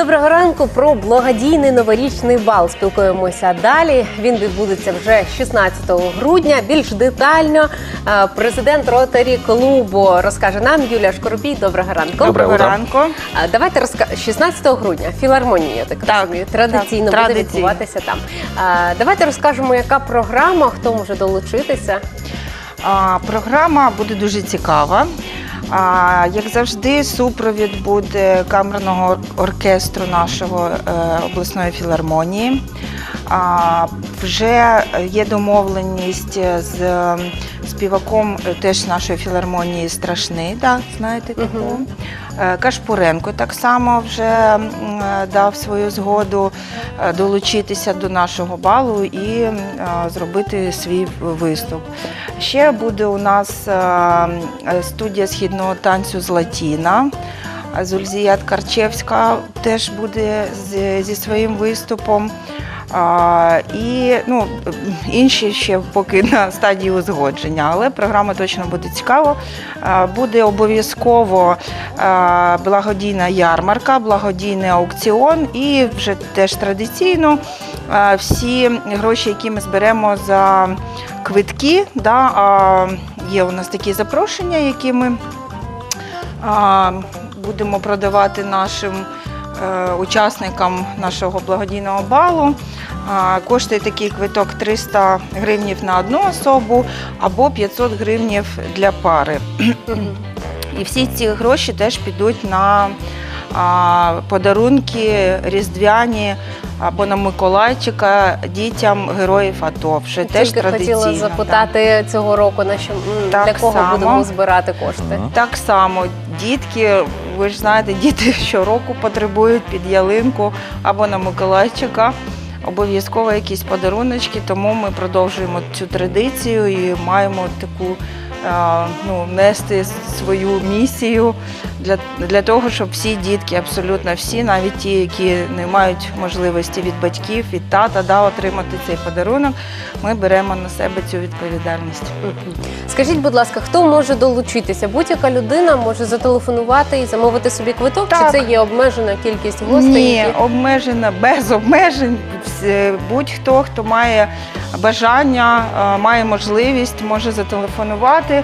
Доброго ранку про благодійний новорічний бал. Спілкуємося далі. Він відбудеться вже 16 грудня. Більш детально е, президент ротарі клубу розкаже нам Юлія Шкоробій. Доброго ранку. Доброго ранку. Давайте розка 16 грудня. Філармонія, так, Так, розумію. Традиційно так, буде відбуватися там. Давайте розкажемо, яка програма, хто може долучитися. А, програма буде дуже цікава. А, як завжди, супровід буде камерного оркестру нашого е, обласної філармонії. Вже є домовленість з е, співаком е, теж нашої філармонії Страшний, да, знаєте такого. Е, Кашпуренко так само вже е, дав свою згоду е, долучитися до нашого балу і е, зробити свій виступ. Ще буде у нас е, е, студія східного танцю Златіна. А Зульзія Ткарчевська теж буде зі своїм виступом. А, і ну, інші ще поки на стадії узгодження, але програма точно буде цікава. Буде обов'язково благодійна ярмарка, благодійний аукціон і вже теж традиційно всі гроші, які ми зберемо за квитки. Да, є у нас такі запрошення, які ми будемо продавати нашим е, учасникам нашого благодійного балу. Коштує такий квиток 300 гривнів на одну особу або 500 гривнів для пари. І всі ці гроші теж підуть на подарунки різдвяні або на Миколайчика дітям героїв АТО. Вже теж Тільки традиційно. хотіла запитати цього року, на що Так для кого само. будемо збирати кошти. Так само дітки, ви ж знаєте, діти щороку потребують під ялинку або на Миколайчика. Обов'язково якісь подаруночки, тому ми продовжуємо цю традицію і маємо таку ну, нести свою місію для, для того, щоб всі дітки, абсолютно всі, навіть ті, які не мають можливості від батьків, від тата, да, отримати цей подарунок, ми беремо на себе цю відповідальність. Скажіть, будь ласка, хто може долучитися? Будь-яка людина може зателефонувати і замовити собі квиток, Так. чи це є обмежена кількість гостей? Ні, які- обмежена, без обмежень. Будь-хто, хто має бажання, е, має можливість, може зателефонувати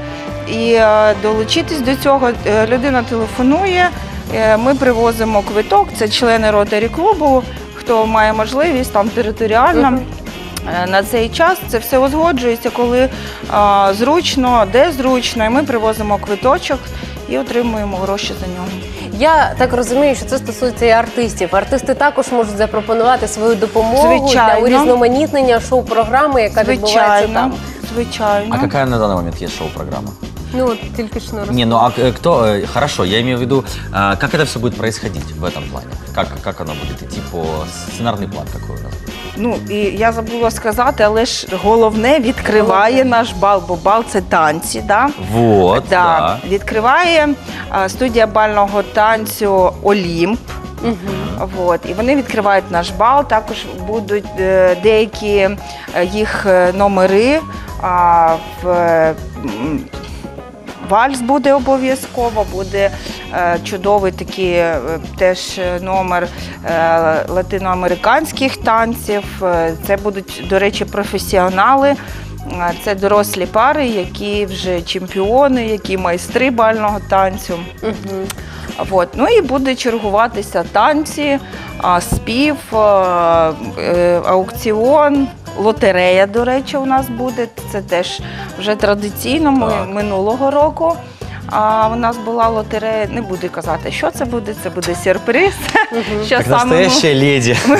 і е, долучитись до цього. Е, Людина телефонує, е, ми привозимо квиток, це члени ротарі клубу, хто має можливість там територіально. На цей час це все узгоджується, коли а, зручно, де зручно, і ми привозимо квиточок і отримуємо гроші за нього. Я так розумію, що це стосується і артистів. Артисти також можуть запропонувати свою допомогу Звичайно. для урізноманітнення шоу-програми, яка відбувається там. звичайно. А какая на данный момент есть шоу-программа? Ну от тільки ж не Не, ну а к- кто... э, Хорошо, я имею в виду, а, как это все будет происходить в этом плане? Как, как оно будет идти по сценарный план какой у нас? Ну і я забула сказати, але ж головне відкриває наш бал, бо бал це танці. Да? Вот, да. Відкриває а, студія бального танцю Олімп. Вот. І вони відкривають наш бал. Також будуть е, деякі е, їх е, номери. А, в, е, м, Вальс буде обов'язково, буде е, чудовий такий е, теж номер е, латиноамериканських танців. Це будуть, до речі, професіонали. Це дорослі пари, які вже чемпіони, які майстри бального танцю. Мгм. От. Ну і буде чергуватися танці, спів, аукціон, лотерея, до речі, у нас буде. Це теж вже традиційно. Ми Так. минулого року. А у нас була лотерея, не буду казати, що це буде, це буде сюрприз. Що саме ми- настоящая леди. ми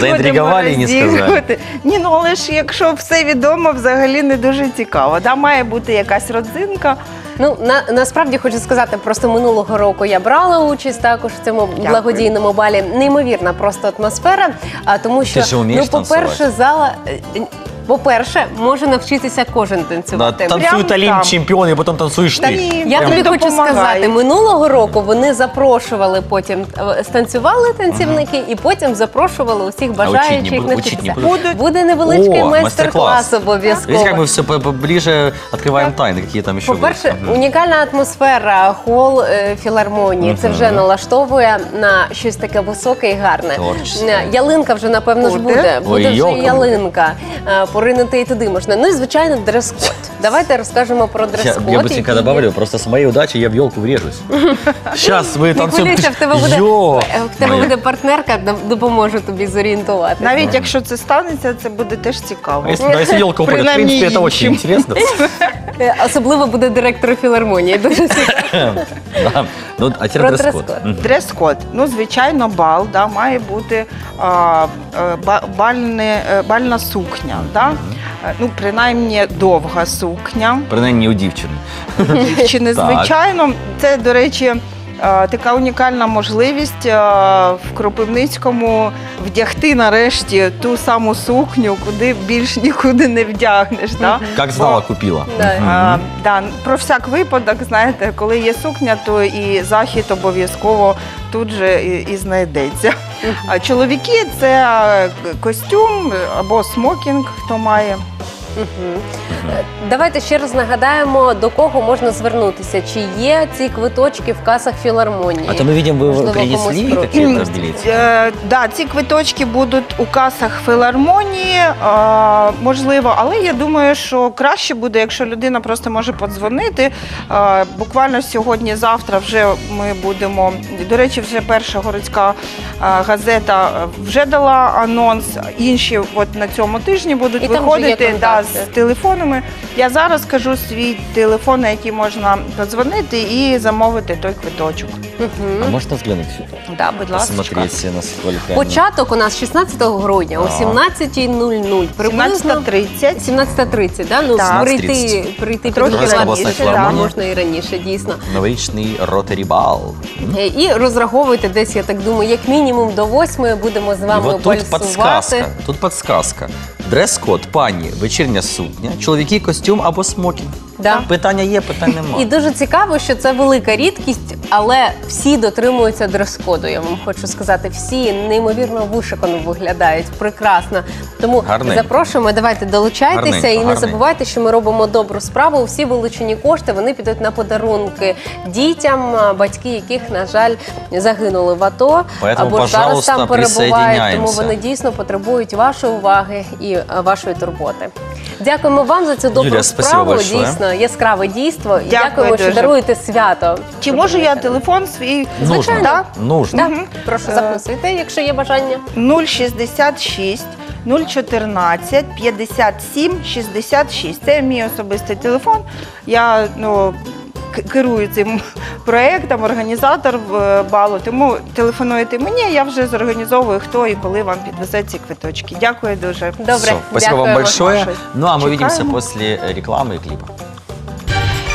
не сказали. Ні, ну але ж якщо все відомо, взагалі не дуже цікаво. Да, має бути якась родзинка. Ну на насправді хочу сказати, просто минулого року я брала участь також в цьому Дякую. благодійному балі. Неймовірна просто атмосфера. А тому що ж ну, по-перше, танцювати? зала. е, По-перше, може навчитися кожен Да, танцювати. танцует Прям Олимп там. чемпион, и потом танцуешь Та ты. ні, Я вони тобі хочу допомагають. сказати, минулого року вони запрошували потім е, станцювали танцівники, і потім запрошували усіх учить не бажаючих будуть? Учить не навчитися. будуть? Буде невеличкий О, майстер-клас мастер-класс. обов'язково. Видите, как мы все поближе открываем тайны, какие там еще По-перше, будут. Мгм. унікальна атмосфера хол е, філармонії. Це вже налаштовує на щось таке високе і гарне. Творчість. Е, Ялинка вже напевно ж Буде. буде. Буде Ой, вже йолка-мока. ялинка. Е, Поринути і туди можна. Ну і звичайно, дрес-код. Давайте розкажемо про Я, дрес-код. я быстренько який є. добавлю, просто с моей удачей я в елку врежусь. Сейчас вы Не танцуем. хвилюйся, в тебе буде, Йо! е, в тебе Моя. буде партнерка, дом- допоможе тобі зорієнтувати. Навіть якщо це станеться, це буде теж цікаво. А если, ну, если елка упадет, в Принаймні принципе, это очень іншим. интересно. Е, Особливо буде директор філармонії. Дуже цікаво. Да. Ну, а теперь Про дресс-код. дрес-код. Мгм. Дрес-код. Ну, звичайно, бал, да, має бути а, е, ба- бальне, е, бальна сукня. Да? Е, Ну, принаймні довга сукня. Принаймні у дівчини. Дівчини, Так. звичайно, це, до речі, така унікальна можливість в Кропивницькому вдягти нарешті ту саму сукню, куди більш нікуди не вдягнеш. Да? Як знала, купила. Да. А, да, про всяк випадок, знаєте, коли є сукня, то і захід обов'язково тут же і, і знайдеться. А чоловіки це костюм або смокінг, хто має. Мгм. Е, Давайте ще раз нагадаємо, до кого можна звернутися. Чи є ці квиточки в касах філармонії? А то мы видим, вы Можливо, принесли комусь про- какие-то билеты. Е, да, ці квиточки будуть у касах філармонії, е, можливо, але я думаю, що краще буде, якщо людина просто може подзвонити. Е, буквально сьогодні-завтра вже ми будемо. До речі, вже перша городська е, газета вже дала анонс. Інші от на цьому тижні будуть І там вже є виходити да, контакти. з телефонами. Я зараз скажу свій телефон, на який можна подзвонити і замовити той квиточок. А можно взглянуть сюда? Да, будь ласка. Посмотреть, насколько... они- Початок у нас 16 грудня о Так. 17.00. Приблизно 17.30. 17.30, да? Ну, 17:30. прийти, прийти Трохи підготуватися. Да, філармонія. можна і раніше, дійсно. Новорічний ротарі бал. Е, І розраховуйте десь, я так думаю, як мінімум до 8 будемо з вами от тут подсказка. Тут подсказка. Дрес-код, пані, вечірня сукня, чоловіки, костюм або смокінг. Да. Питання є, питань. І дуже цікаво, що це велика рідкість, але всі дотримуються дрес-коду. Я вам хочу сказати, всі неймовірно вишикано виглядають прекрасно. Тому Гарненько. запрошуємо, давайте долучайтеся Гарненько, і не гарненько. забувайте, що ми робимо добру справу. Всі вилучені кошти вони підуть на подарунки дітям, а, батьки яких, на жаль, загинули в АТО Поэтому, або зараз пожалуйста, там перебувають. Тому вони дійсно потребують вашої уваги і вашої турботи. Дякуємо вам за цю добру Юлія, спасибо справу. большое. Дійсно, яскраве дійство. І Дякую дякуємо, що дуже. даруєте свято. Чи можу я телефон свій? Нужно. Звичайно. Нужно. Так, Мгм. прошу Е, записуйте, якщо є бажання. 066 014 57 66. Це мій особистий телефон. Я ну, к- керую цим проєктом, організатор е, балу. Тому телефонуйте мені, я вже зорганізовую, хто і коли вам підвезе ці квиточки. Дякую дуже. Добре, Всё, спасибо вам дякуємо. большое. Машей. Ну а мы Чекаем. увидимся после э, рекламы и клипа.